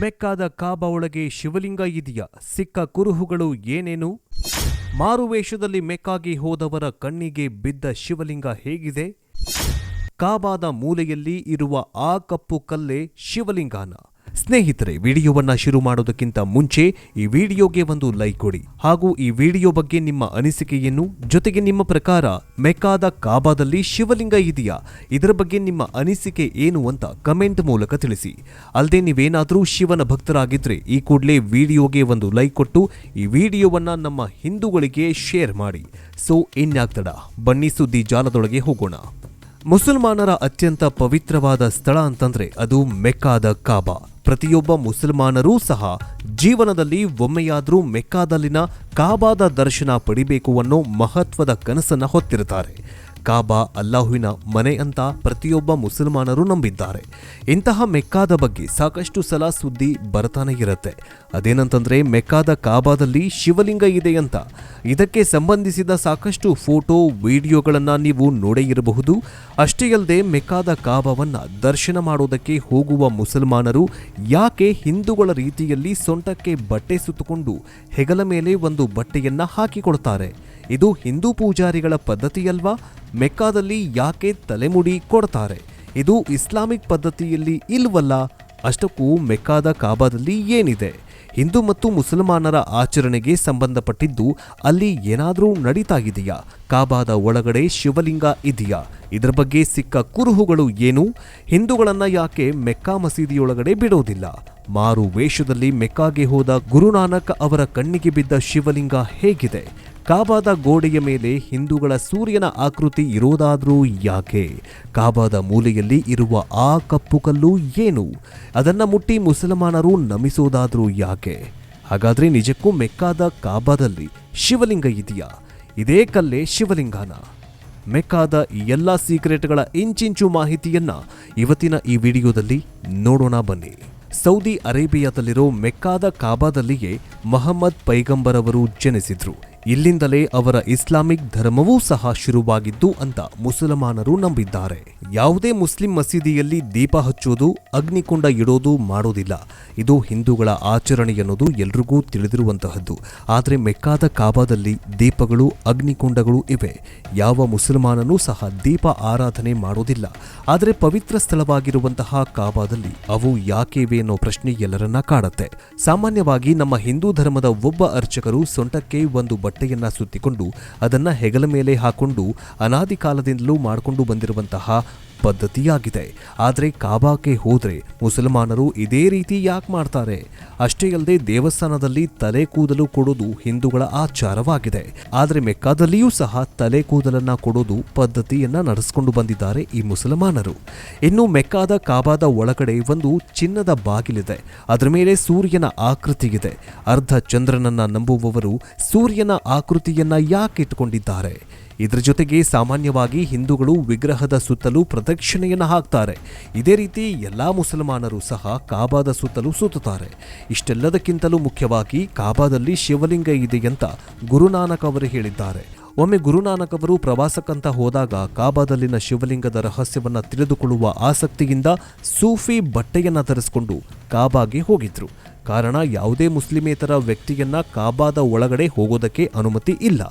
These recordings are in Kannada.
ಮೆಕ್ಕಾದ ಕಾಬಾ ಒಳಗೆ ಶಿವಲಿಂಗ ಇದೆಯಾ? ಸಿಕ್ಕ ಕುರುಹುಗಳು ಏನೇನು? ಮಾರುವೇಷದಲ್ಲಿ ಮೆಕ್ಕಾಗಿ ಹೋದವರ ಕಣ್ಣಿಗೆ ಬಿದ್ದ ಶಿವಲಿಂಗ ಹೇಗಿದೆ? ಕಾಬಾದ ಮೂಲೆಯಲ್ಲಿ ಇರುವ ಆ ಕಪ್ಪು ಕಲ್ಲೇ ಶಿವಲಿಂಗನ. ಸ್ನೇಹಿತರೆ, ವಿಡಿಯೋವನ್ನು ಶುರು ಮಾಡೋದಕ್ಕಿಂತ ಮುಂಚೆ ಈ ವಿಡಿಯೋಗೆ ಒಂದು ಲೈಕ್ ಕೊಡಿ. ಹಾಗೂ ಈ ವಿಡಿಯೋ ಬಗ್ಗೆ ನಿಮ್ಮ ಅನಿಸಿಕೆಯನ್ನು, ಜೊತೆಗೆ ನಿಮ್ಮ ಪ್ರಕಾರ ಮೆಕ್ಕಾದ ಕಾಬಾದಲ್ಲಿ ಶಿವಲಿಂಗ ಇದೆಯಾ? ಇದರ ಬಗ್ಗೆ ನಿಮ್ಮ ಅನಿಸಿಕೆ ಏನು ಅಂತ ಕಮೆಂಟ್ ಮೂಲಕ ತಿಳಿಸಿ. ಅಲ್ಲದೆ ನೀವೇನಾದರೂ ಶಿವನ ಭಕ್ತರಾಗಿದ್ದರೆ ಈ ಕೂಡಲೇ ವಿಡಿಯೋಗೆ ಒಂದು ಲೈಕ್ ಕೊಟ್ಟು ಈ ವಿಡಿಯೋವನ್ನು ನಮ್ಮ ಹಿಂದೂಗಳಿಗೆ ಶೇರ್ ಮಾಡಿ. ಸೊ, ಇನ್ಯಾಗ್ತಡ? ಬನ್ನಿ ಸುದ್ದಿ ಜಾಲದೊಳಗೆ ಹೋಗೋಣ. ಮುಸಲ್ಮಾನರ ಅತ್ಯಂತ ಪವಿತ್ರವಾದ ಸ್ಥಳ ಅಂತಂದ್ರೆ ಅದು ಮೆಕ್ಕಾದ ಕಾಬಾ. ಪ್ರತಿಯೊಬ್ಬ ಮುಸಲ್ಮಾನರೂ ಸಹ ಜೀವನದಲ್ಲಿ ಒಮ್ಮೆಯಾದರೂ ಮೆಕ್ಕಾದಲ್ಲಿನ ಕಾಬಾದ ದರ್ಶನ ಪಡಿಬೇಕು ಅನ್ನೋ ಮಹತ್ವದ ಕನಸನ್ನು ಹೊತ್ತಿರುತ್ತಾರೆ. ಕಾಬಾ ಅಲ್ಲಾಹುವಿನ ಮನೆ ಅಂತ ಪ್ರತಿಯೊಬ್ಬ ಮುಸಲ್ಮಾನರು ನಂಬಿದ್ದಾರೆ. ಇಂತಹ ಮೆಕ್ಕಾದ ಬಗ್ಗೆ ಸಾಕಷ್ಟು ಸಲ ಸುದ್ದಿ ಬರ್ತಾನೆ ಇರುತ್ತೆ. ಅದೇನಂತಂದ್ರೆ ಮೆಕ್ಕಾದ ಕಾಬಾದಲ್ಲಿ ಶಿವಲಿಂಗ ಇದೆ ಅಂತ. ಇದಕ್ಕೆ ಸಂಬಂಧಿಸಿದ ಸಾಕಷ್ಟು ಫೋಟೋ, ವಿಡಿಯೋಗಳನ್ನು ನೀವು ನೋಡೇ ಇರಬಹುದು. ಅಷ್ಟೇ ಅಲ್ಲದೆ ಮೆಕ್ಕಾದ ಕಾಬಾವನ್ನ ದರ್ಶನ ಮಾಡೋದಕ್ಕೆ ಹೋಗುವ ಮುಸಲ್ಮಾನರು ಯಾಕೆ ಹಿಂದೂಗಳ ರೀತಿಯಲ್ಲಿ ಸೊಂಟಕ್ಕೆ ಬಟ್ಟೆ ಸುತ್ತಕೊಂಡು ಹೆಗಲ ಮೇಲೆ ಒಂದು ಬಟ್ಟೆಯನ್ನ ಹಾಕಿಕೊಳ್ತಾರೆ ಇದು ಹಿಂದೂ ಪೂಜಾರಿಗಳ ಪದ್ಧತಿಯಲ್ವಾ? ಮೆಕ್ಕಾದಲ್ಲಿ ಯಾಕೆ ತಲೆಮುಡಿ ಕೊಡ್ತಾರೆ? ಇದು ಇಸ್ಲಾಮಿಕ್ ಪದ್ಧತಿಯಲ್ಲಿ ಇಲ್ವಲ್ಲ? ಅಷ್ಟಕ್ಕೂ ಮೆಕ್ಕಾದ ಕಾಬಾದಲ್ಲಿ ಏನಿದೆ? ಹಿಂದೂ ಮತ್ತು ಮುಸಲ್ಮಾನರ ಆಚರಣೆಗೆ ಸಂಬಂಧಪಟ್ಟಿದ್ದು ಅಲ್ಲಿ ಏನಾದರೂ ನಡೀತಾ ಇದೆಯಾ ಕಾಬಾದ ಒಳಗಡೆ ಶಿವಲಿಂಗ ಇದೆಯಾ? ಇದರ ಬಗ್ಗೆ ಸಿಕ್ಕ ಕುರುಹುಗಳು ಏನು? ಹಿಂದೂಗಳನ್ನ ಯಾಕೆ ಮೆಕ್ಕಾ ಮಸೀದಿಯೊಳಗಡೆ ಬಿಡೋದಿಲ್ಲ? ಮಾರು ವೇಷದಲ್ಲಿ ಮೆಕ್ಕಾಗೆ ಹೋದ ಗುರುನಾನಕ್ ಅವರ ಕಣ್ಣಿಗೆ ಬಿದ್ದ ಶಿವಲಿಂಗ ಹೇಗಿದೆ? ಕಾಬಾದ ಗೋಡೆಯ ಮೇಲೆ ಹಿಂದೂಗಳ ಸೂರ್ಯನ ಆಕೃತಿ ಇರೋದಾದರೂ ಯಾಕೆ? ಕಾಬಾದ ಮೂಲೆಯಲ್ಲಿ ಇರುವ ಆ ಕಪ್ಪು ಕಲ್ಲು ಏನು? ಅದನ್ನು ಮುಟ್ಟಿ ಮುಸಲ್ಮಾನರು ನಮಿಸೋದಾದರೂ ಯಾಕೆ? ಹಾಗಾದರೆ ನಿಜಕ್ಕೂ ಮೆಕ್ಕಾದ ಕಾಬಾದಲ್ಲಿ ಶಿವಲಿಂಗ ಇದೆಯಾ? ಇದೇ ಕಲ್ಲೇ ಶಿವಲಿಂಗನ. ಮೆಕ್ಕಾದ ಎಲ್ಲ ಸೀಕ್ರೆಟ್ಗಳ ಇಂಚಿಂಚು ಮಾಹಿತಿಯನ್ನ ಇವತ್ತಿನ ಈ ವಿಡಿಯೋದಲ್ಲಿ ನೋಡೋಣ ಬನ್ನಿ. ಸೌದಿ ಅರೇಬಿಯಾದಲ್ಲಿರೋ ಮೆಕ್ಕಾದ ಕಾಬಾದಲ್ಲಿಯೇ ಮಹಮ್ಮದ್ ಪೈಗಂಬರ್ ಅವರು ಜನಿಸಿದ್ರು. ಇಲ್ಲಿಂದಲೇ ಅವರ ಇಸ್ಲಾಮಿಕ್ ಧರ್ಮವೂ ಸಹ ಶುರುವಾಗಿದ್ದು ಅಂತ ಮುಸಲ್ಮಾನರು ನಂಬಿದ್ದಾರೆ. ಯಾವುದೇ ಮುಸ್ಲಿಂ ಮಸೀದಿಯಲ್ಲಿ ದೀಪ ಹಚ್ಚೋದು, ಅಗ್ನಿಕುಂಡ ಇಡೋದು ಮಾಡೋದಿಲ್ಲ. ಇದು ಹಿಂದೂಗಳ ಆಚರಣೆ ಅನ್ನೋದು ಎಲ್ರಿಗೂ ತಿಳಿದಿರುವಂತಹದ್ದು. ಆದರೆ ಮೆಕ್ಕಾದ ಕಾಬಾದಲ್ಲಿ ದೀಪಗಳು, ಅಗ್ನಿಕೊಂಡಗಳು ಇವೆ. ಯಾವ ಮುಸಲ್ಮಾನನೂ ಸಹ ದೀಪ ಆರಾಧನೆ ಮಾಡೋದಿಲ್ಲ. ಆದರೆ ಪವಿತ್ರ ಸ್ಥಳವಾಗಿರುವಂತಹ ಕಾಬಾದಲ್ಲಿ ಅವು ಯಾಕೆ ಇವೆ ಅನ್ನೋ ಪ್ರಶ್ನೆ ಎಲ್ಲರನ್ನ ಕಾಡತ್ತೆ. ಸಾಮಾನ್ಯವಾಗಿ ನಮ್ಮ ಹಿಂದೂ ಧರ್ಮದ ಒಬ್ಬ ಅರ್ಚಕರು ಸೊಂಟಕ್ಕೆ ಒಂದು ಬಟ್ಟೆಯನ್ನ ಸುತ್ತಿಕೊಂಡು ಅದನ್ನ ಹೆಗಲ ಮೇಲೆ ಹಾಕೊಂಡು ಅನಾದಿ ಕಾಲದಿಂದಲೂ ಮಾಡಿಕೊಂಡು ಬಂದಿರುವಂತಹ ಪದ್ಧತಿಯಾಗಿದೆ. ಆದರೆ ಕಾಬಾಕ್ಕೆ ಹೋದ್ರೆ ಮುಸಲ್ಮಾನರು ಇದೇ ರೀತಿ ಯಾಕೆ ಮಾಡ್ತಾರೆ? ಅಷ್ಟೇ ಅಲ್ಲದೆ ದೇವಸ್ಥಾನದಲ್ಲಿ ತಲೆ ಕೂದಲು ಕೊಡೋದು ಹಿಂದೂಗಳ ಆಚಾರವಾಗಿದೆ. ಆದರೆ ಮೆಕ್ಕಾದಲ್ಲಿಯೂ ಸಹ ತಲೆ ಕೂದಲನ್ನ ಕೊಡೋದು ಪದ್ಧತಿಯನ್ನ ನಡೆಸಿಕೊಂಡು ಬಂದಿದ್ದಾರೆ ಈ ಮುಸಲ್ಮಾನರು. ಇನ್ನು ಮೆಕ್ಕಾದ ಕಾಬಾದ ಒಳಗಡೆ ಒಂದು ಚಿನ್ನದ ಬಾಗಿಲಿದೆ. ಅದರ ಮೇಲೆ ಸೂರ್ಯನ ಆಕೃತಿಯಿದೆ. ಅರ್ಧ ಚಂದ್ರನನ್ನ ನಂಬುವವರು ಸೂರ್ಯನ ಆಕೃತಿಯನ್ನ ಯಾಕೆ ಇಟ್ಟುಕೊಂಡಿದ್ದಾರೆ ಇದರ ಜೊತೆಗೆ ಸಾಮಾನ್ಯವಾಗಿ ಹಿಂದೂಗಳು ವಿಗ್ರಹದ ಸುತ್ತಲೂ ಪ್ರದಕ್ಷಿಣೆಯನ್ನು ಹಾಕ್ತಾರೆ. ಇದೇ ರೀತಿ ಎಲ್ಲ ಮುಸಲ್ಮಾನರು ಸಹ ಕಾಬಾದ ಸುತ್ತಲೂ ಸುತ್ತುತ್ತಾರೆ. ಇಷ್ಟೆಲ್ಲದಕ್ಕಿಂತಲೂ ಮುಖ್ಯವಾಗಿ ಕಾಬಾದಲ್ಲಿ ಶಿವಲಿಂಗ ಇದೆ ಅಂತ ಗುರುನಾನಕ್ ಅವರು ಹೇಳಿದ್ದಾರೆ. ಒಮ್ಮೆ ಗುರುನಾನಕ್ ಅವರು ಪ್ರವಾಸಕ್ಕಂತ ಹೋದಾಗ ಕಾಬಾದಲ್ಲಿನ ಶಿವಲಿಂಗದ ರಹಸ್ಯವನ್ನು ತಿಳಿದುಕೊಳ್ಳುವ ಆಸಕ್ತಿಯಿಂದ ಸೂಫಿ ಬಟ್ಟೆಯನ್ನು ಧರಿಸಿಕೊಂಡು ಕಾಬಾಗೆ ಹೋಗಿದ್ರು. ಕಾರಣ ಯಾವುದೇ ಮುಸ್ಲಿಮೇತರ ವ್ಯಕ್ತಿಯನ್ನ ಕಾಬಾದ ಒಳಗಡೆ ಹೋಗೋದಕ್ಕೆ ಅನುಮತಿ ಇಲ್ಲ.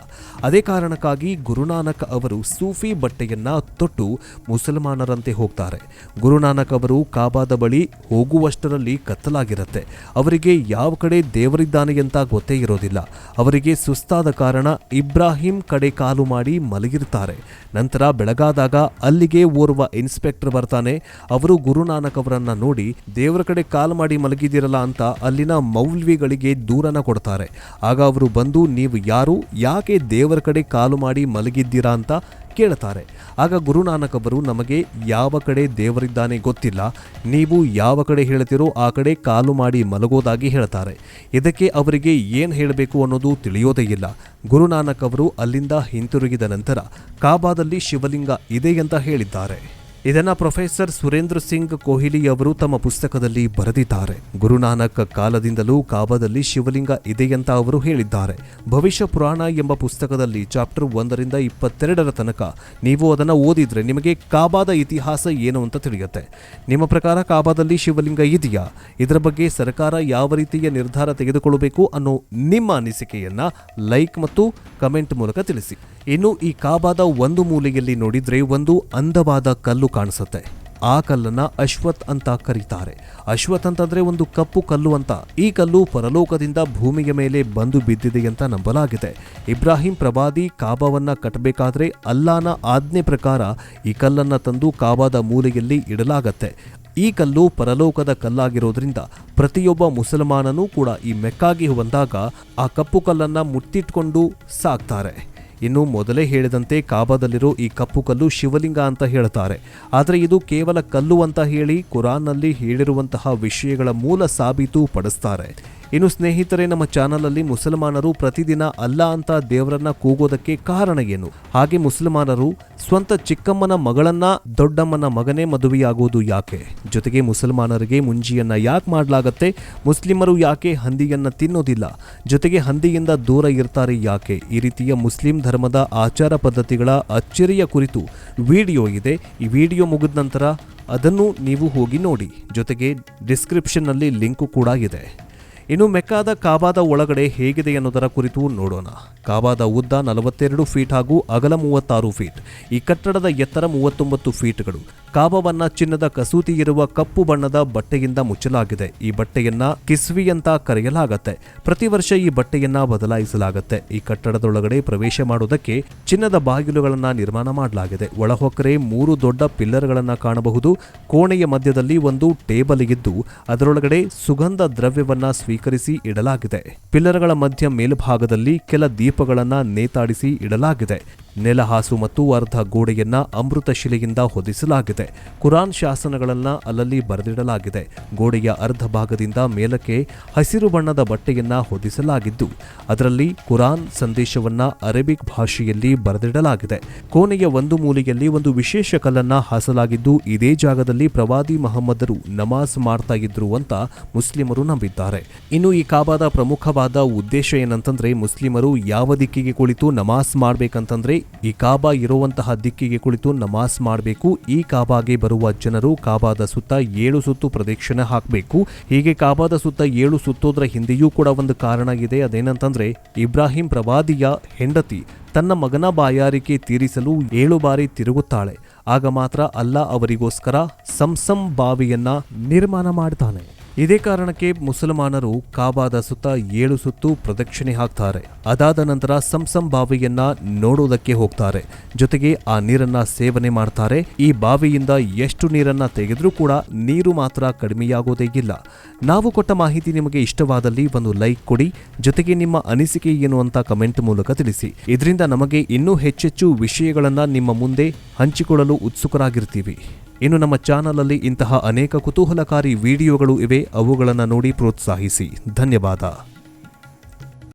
ಅದೇ ಕಾರಣಕ್ಕಾಗಿ ಗುರುನಾನಕ್ ಅವರು ಸೂಫಿ ಬಟ್ಟೆಯನ್ನ ತೊಟ್ಟು ಮುಸಲ್ಮಾನರಂತೆ ಹೋಗ್ತಾರೆ. ಗುರುನಾನಕ್ ಅವರು ಕಾಬಾದ ಬಳಿ ಹೋಗುವಷ್ಟರಲ್ಲಿ ಕತ್ತಲಾಗಿರುತ್ತೆ. ಅವರಿಗೆ ಯಾವ ಕಡೆ ದೇವರಿದ್ದಾನೆ ಅಂತ ಗೊತ್ತೇ ಇರೋದಿಲ್ಲ. ಅವರಿಗೆ ಸುಸ್ತಾದ ಕಾರಣ ಇಬ್ರಾಹಿಂ ಕಡೆ ಕಾಲು ಮಾಡಿ ಮಲಗಿರ್ತಾರೆ. ನಂತರ ಬೆಳಗಾದಾಗ ಅಲ್ಲಿಗೆ ಓರ್ವ ಇನ್ಸ್ಪೆಕ್ಟರ್ ಬರ್ತಾನೆ. ಅವರು ಗುರುನಾನಕ್ ಅವರನ್ನ ನೋಡಿ, ದೇವರ ಕಡೆ ಕಾಲು ಮಾಡಿ ಮಲಗಿದಿರಲ್ಲ ಅಂತ ಅಲ್ಲಿನ ಮೌಲ್ವಿಗಳಿಗೆ ದೂರನ ಕೊಡ್ತಾರೆ. ಆಗ ಅವರು ಬಂದು, ನೀವು ಯಾರು? ಯಾಕೆ ದೇವರ ಕಡೆ ಕಾಲು ಮಾಡಿ ಮಲಗಿದ್ದೀರಾ ಅಂತ ಕೇಳ್ತಾರೆ. ಆಗ ಗುರುನಾನಕ್ ಅವರು, ನಮಗೆ ಯಾವ ಕಡೆ ದೇವರಿದ್ದಾನೆ ಗೊತ್ತಿಲ್ಲ. ನೀವು ಯಾವ ಕಡೆ ಹೇಳ್ತೀರೋ ಆ ಕಡೆ ಕಾಲು ಮಾಡಿ ಮಲಗೋದಾಗಿ ಹೇಳ್ತಾರೆ. ಇದಕ್ಕೆ ಅವರಿಗೆ ಏನು ಹೇಳಬೇಕು ಅನ್ನೋದು ತಿಳಿಯೋದೇ ಇಲ್ಲ. ಗುರುನಾನಕ್ ಅವರು ಅಲ್ಲಿಂದ ಹಿಂತಿರುಗಿದ ನಂತರ, ಕಾಬಾದಲ್ಲಿ ಶಿವಲಿಂಗ ಇದೆ ಅಂತ ಹೇಳಿದ್ದಾರೆ. ಇದನ್ನ ಪ್ರೊಫೆಸರ್ ಸುರೇಂದ್ರ ಸಿಂಗ್ ಕೊಹ್ಲಿ ಅವರು ತಮ್ಮ ಪುಸ್ತಕದಲ್ಲಿ ಬರೆದಿದ್ದಾರೆ. ಗುರುನಾನಕ್ ಕಾಲದಿಂದಲೂ ಕಾಬಾದಲ್ಲಿ ಶಿವಲಿಂಗ ಇದೆಯಂತ ಅವರು ಹೇಳಿದ್ದಾರೆ. ಭವಿಷ್ಯ ಪುರಾಣ ಎಂಬ ಪುಸ್ತಕದಲ್ಲಿ ಚಾಪ್ಟರ್ ಒಂದರಿಂದ ಇಪ್ಪತ್ತೆರಡರ ತನಕ ನೀವು ಅದನ್ನು ಓದಿದ್ರೆ ನಿಮಗೆ ಕಾಬಾದ ಇತಿಹಾಸ ಏನು ಅಂತ ತಿಳಿಯುತ್ತೆ. ನಿಮ್ಮ ಪ್ರಕಾರ ಕಾಬಾದಲ್ಲಿ ಶಿವಲಿಂಗ ಇದೆಯಾ? ಇದರ ಬಗ್ಗೆ ಸರ್ಕಾರ ಯಾವ ರೀತಿಯ ನಿರ್ಧಾರ ತೆಗೆದುಕೊಳ್ಳಬೇಕು ಅನ್ನೋ ನಿಮ್ಮ ಅನಿಸಿಕೆಯನ್ನ ಲೈಕ್ ಮತ್ತು ಕಮೆಂಟ್ ಮೂಲಕ ತಿಳಿಸಿ. ಇನ್ನು ಈ ಕಾಬಾದ ಒಂದು ಮೂಲೆಯಲ್ಲಿ ನೋಡಿದ್ರೆ ಒಂದು ಅಂದವಾದ ಕಲ್ಲು ಕಾಣಿಸುತ್ತೆ. ಆ ಕಲ್ಲನ್ನ ಅಶ್ವತ್ ಅಂತ ಕರೀತಾರೆ. ಅಶ್ವತ್ ಅಂತಂದ್ರೆ ಒಂದು ಕಪ್ಪು ಕಲ್ಲು ಅಂತ. ಈ ಕಲ್ಲು ಪರಲೋಕದಿಂದ ಭೂಮಿಯ ಮೇಲೆ ಬಂದು ಬಿದ್ದಿದೆ ಅಂತ ನಂಬಲಾಗಿದೆ. ಇಬ್ರಾಹಿಂ ಪ್ರವಾದಿ ಕಾಬಾವನ್ನ ಕಟ್ಟಬೇಕಾದ್ರೆ ಅಲ್ಲಾನ ಆಜ್ಞೆ ಪ್ರಕಾರ ಈ ಕಲ್ಲನ್ನ ತಂದು ಕಾಬಾದ ಮೂಲೆಯಲ್ಲಿ ಇಡಲಾಗತ್ತೆ. ಈ ಕಲ್ಲು ಪರಲೋಕದ ಕಲ್ಲಾಗಿರೋದ್ರಿಂದ ಪ್ರತಿಯೊಬ್ಬ ಮುಸಲ್ಮಾನನೂ ಕೂಡ ಈ ಮೆಕ್ಕಾಗಿ ಬಂದಾಗ ಆ ಕಪ್ಪು ಕಲ್ಲನ್ನ ಮುಟ್ಟಿಟ್ಕೊಂಡು ಸಾಕ್ತಾರೆ. ಇನ್ನು ಮೊದಲೇ ಹೇಳಿದಂತೆ ಕಾಬಾದಲ್ಲಿರೋ ಈ ಕಪ್ಪು ಕಲ್ಲು ಶಿವಲಿಂಗ ಅಂತ ಹೇಳ್ತಾರೆ ಆದರೆ ಇದು ಕೇವಲ ಕಲ್ಲು ಅಂತ ಹೇಳಿ ಕುರಾನ್ನಲ್ಲಿ ಹೇಳಿರುವಂತಹ ವಿಷಯಗಳ ಮೂಲ ಸಾಬೀತು ಪಡಿಸ್ತಾರೆ. ಇನ್ನು ಸ್ನೇಹಿತರೆ, ನಮ್ಮ ಚಾನಲಲ್ಲಿ ಮುಸಲ್ಮಾನರು ಪ್ರತಿದಿನ ಅಲ್ಲ ಅಂತ ದೇವರನ್ನ ಕೂಗೋದಕ್ಕೆ ಕಾರಣ ಏನು? ಹಾಗೆ ಮುಸಲ್ಮಾನರು ಸ್ವಂತ ಚಿಕ್ಕಮ್ಮನ ಮಗಳನ್ನ ದೊಡ್ಡಮ್ಮನ ಮಗನೇ ಮದುವೆಯಾಗುವುದು ಯಾಕೆ? ಜೊತೆಗೆ ಮುಸಲ್ಮಾನರಿಗೆ ಮುಂಜಿಯನ್ನ ಯಾಕೆ ಮಾಡಲಾಗತ್ತೆ? ಮುಸ್ಲಿಮರು ಯಾಕೆ ಹಂದಿಯನ್ನ ತಿನ್ನೋದಿಲ್ಲ? ಜೊತೆಗೆ ಹಂದಿಯಿಂದ ದೂರ ಇರ್ತಾರೆ ಯಾಕೆ? ಈ ರೀತಿಯ ಮುಸ್ಲಿಂ ಧರ್ಮದ ಆಚಾರ ಪದ್ಧತಿಗಳ ಅಚ್ಚರಿಯ ಕುರಿತು ವಿಡಿಯೋ ಇದೆ. ಈ ವಿಡಿಯೋ ಮುಗಿದ ನಂತರ ಅದನ್ನು ನೀವು ಹೋಗಿ ನೋಡಿ. ಜೊತೆಗೆ ಡಿಸ್ಕ್ರಿಪ್ಷನ್ನಲ್ಲಿ ಲಿಂಕು ಕೂಡ ಇದೆ. ಇನ್ನು ಮೆಕ್ಕಾದ ಕಾಬಾದ ಒಳಗಡೆ ಹೇಗಿದೆ ಎನ್ನುವುದರ ಕುರಿತು ನೋಡೋಣ. ಕಾಬಾದ ಉದ್ದ ನಲವತ್ತೆರಡು ಫೀಟ್ ಹಾಗೂ ಅಗಲ ಮೂವತ್ತಾರು ಫೀಟ್. ಈ ಕಟ್ಟಡದ ಎತ್ತರ ಮೂವತ್ತೊಂಬತ್ತು ಫೀಟ್ಗಳು. ಕಾಬಾವನ್ನ ಚಿನ್ನದ ಕಸೂತಿ ಇರುವ ಕಪ್ಪು ಬಣ್ಣದ ಬಟ್ಟೆಯಿಂದ ಮುಚ್ಚಲಾಗಿದೆ. ಈ ಬಟ್ಟೆಯನ್ನ ಕಿಸ್ವಿ ಅಂತ ಕರೆಯಲಾಗತ್ತೆ. ಪ್ರತಿ ವರ್ಷ ಈ ಬಟ್ಟೆಯನ್ನ ಬದಲಾಯಿಸಲಾಗುತ್ತೆ. ಈ ಕಟ್ಟಡದೊಳಗಡೆ ಪ್ರವೇಶ ಮಾಡುವುದಕ್ಕೆ ಚಿನ್ನದ ಬಾಗಿಲುಗಳನ್ನ ನಿರ್ಮಾಣ ಮಾಡಲಾಗಿದೆ. ಒಳಹೊಕ್ಕರೆ ಮೂರು ದೊಡ್ಡ ಪಿಲ್ಲರ್ಗಳನ್ನ ಕಾಣಬಹುದು. ಕೋಣೆಯ ಮಧ್ಯದಲ್ಲಿ ಒಂದು ಟೇಬಲ್ ಇದ್ದು, ಅದರೊಳಗಡೆ ಸುಗಂಧ ದ್ರವ್ಯವನ್ನ ಸ್ವೀಕರಿಸಿ ಇಡಲಾಗಿದೆ. ಪಿಲ್ಲರ್ಗಳ ಮಧ್ಯ ಮೇಲ್ಭಾಗದಲ್ಲಿ ಕೆಲ ದೀಪಗಳನ್ನ ನೇತಾಡಿಸಿ ಇಡಲಾಗಿದೆ. ನೆಲಹಾಸು ಮತ್ತು ಅರ್ಧ ಗೋಡೆಯನ್ನ ಅಮೃತ ಶಿಲೆಯಿಂದ ಹೊದಿಸಲಾಗಿದೆ. ಕುರಾನ್ ಶಾಸನಗಳನ್ನ ಅಲ್ಲಲ್ಲಿ ಬರೆದಿಡಲಾಗಿದೆ. ಗೋಡೆಯ ಅರ್ಧ ಭಾಗದಿಂದ ಮೇಲಕ್ಕೆ ಹಸಿರು ಬಣ್ಣದ ಬಟ್ಟೆಯನ್ನ ಹೊದಿಸಲಾಗಿದ್ದು, ಅದರಲ್ಲಿ ಕುರಾನ್ ಸಂದೇಶವನ್ನ ಅರೇಬಿಕ್ ಭಾಷೆಯಲ್ಲಿ ಬರೆದಿಡಲಾಗಿದೆ. ಕೋಣೆಯ ಒಂದು ಮೂಲೆಯಲ್ಲಿ ಒಂದು ವಿಶೇಷ ಕಲ್ಲನ್ನ ಹಾಸಲಾಗಿದ್ದು, ಇದೇ ಜಾಗದಲ್ಲಿ ಪ್ರವಾದಿ ಮಹಮ್ಮದರು ನಮಾಜ್ ಮಾಡ್ತಾ ಇದ್ರು ಅಂತ ಮುಸ್ಲಿಮರು ನಂಬಿದ್ದಾರೆ. ಇನ್ನು ಈ ಕಾಬಾದ ಪ್ರಮುಖವಾದ ಉದ್ದೇಶ ಏನಂತಂದ್ರೆ, ಮುಸ್ಲಿಮರು ಯಾವ ದಿಕ್ಕಿಗೆ ಕುಳಿತು ನಮಾಜ್ ಮಾಡ್ಬೇಕಂತಂದ್ರೆ ಈ ಕಾಬಾ ಇರುವಂತಹ ದಿಕ್ಕಿಗೆ ಕುಳಿತು ನಮಾಜ್ ಮಾಡಬೇಕು. ಈ ಕಾಬಾಗೆ ಬರುವ ಜನರು ಕಾಬಾದ ಸುತ್ತ ಏಳು ಸುತ್ತು ಪ್ರದಕ್ಷಿಣೆ ಹಾಕಬೇಕು. ಹೀಗೆ ಕಾಬಾದ ಸುತ್ತ ಏಳು ಸುತ್ತೋದ್ರ ಹಿಂದೆಯೂ ಕೂಡ ಒಂದು ಕಾರಣ ಇದೆ. ಅದೇನಂತಂದ್ರೆ, ಇಬ್ರಾಹಿಂ ಪ್ರವಾದಿಯ ಹೆಂಡತಿ ತನ್ನ ಮಗನ ಬಾಯಾರಿಕೆ ತೀರಿಸಲು ಏಳು ಬಾರಿ ತಿರುಗುತ್ತಾಳೆ. ಆಗ ಮಾತ್ರ ಅಲ್ಲ ಅವರಿಗೋಸ್ಕರ ಸಂಸಂ ಬಾವಿಯನ್ನ ನಿರ್ಮಾಣ ಮಾಡ್ತಾನೆ. ಇದೇ ಕಾರಣಕ್ಕೆ ಮುಸಲ್ಮಾನರು ಕಾಬಾದ ಸುತ್ತ ಏಳು ಸುತ್ತು ಪ್ರದಕ್ಷಿಣೆ ಹಾಕ್ತಾರೆ. ಅದಾದ ನಂತರ ಸಂಸಂ ಬಾವಿಯನ್ನ ನೋಡೋದಕ್ಕೆ ಹೋಗ್ತಾರೆ. ಜೊತೆಗೆ ಆ ನೀರನ್ನ ಸೇವನೆ ಮಾಡ್ತಾರೆ. ಈ ಬಾವಿಯಿಂದ ಎಷ್ಟು ನೀರನ್ನ ತೆಗೆದ್ರೂ ಕೂಡ ನೀರು ಮಾತ್ರ ಕಡಿಮೆಯಾಗೋದೇ ಇಲ್ಲ. ನಾವು ಕೊಟ್ಟ ಮಾಹಿತಿ ನಿಮಗೆ ಇಷ್ಟವಾದಲ್ಲಿ ಒಂದು ಲೈಕ್ ಕೊಡಿ. ಜೊತೆಗೆ ನಿಮ್ಮ ಅನಿಸಿಕೆ ಏನು ಅಂತ ಕಮೆಂಟ್ ಮೂಲಕ ತಿಳಿಸಿ. ಇದರಿಂದ ನಮಗೆ ಇನ್ನೂ ಹೆಚ್ಚೆಚ್ಚು ವಿಷಯಗಳನ್ನು ನಿಮ್ಮ ಮುಂದೆ ಹಂಚಿಕೊಳ್ಳಲು ಉತ್ಸುಕರಾಗಿರ್ತೀವಿ. ಇನ್ನು ನಮ್ಮ ಚಾನಲಲ್ಲಿ ಇಂತಹ ಅನೇಕ ಕುತೂಹಲಕಾರಿ ವಿಡಿಯೋಗಳು ಇವೆ ಅವುಗಳನ್ನು ನೋಡಿ ಪ್ರೋತ್ಸಾಹಿಸಿ. ಧನ್ಯವಾದ.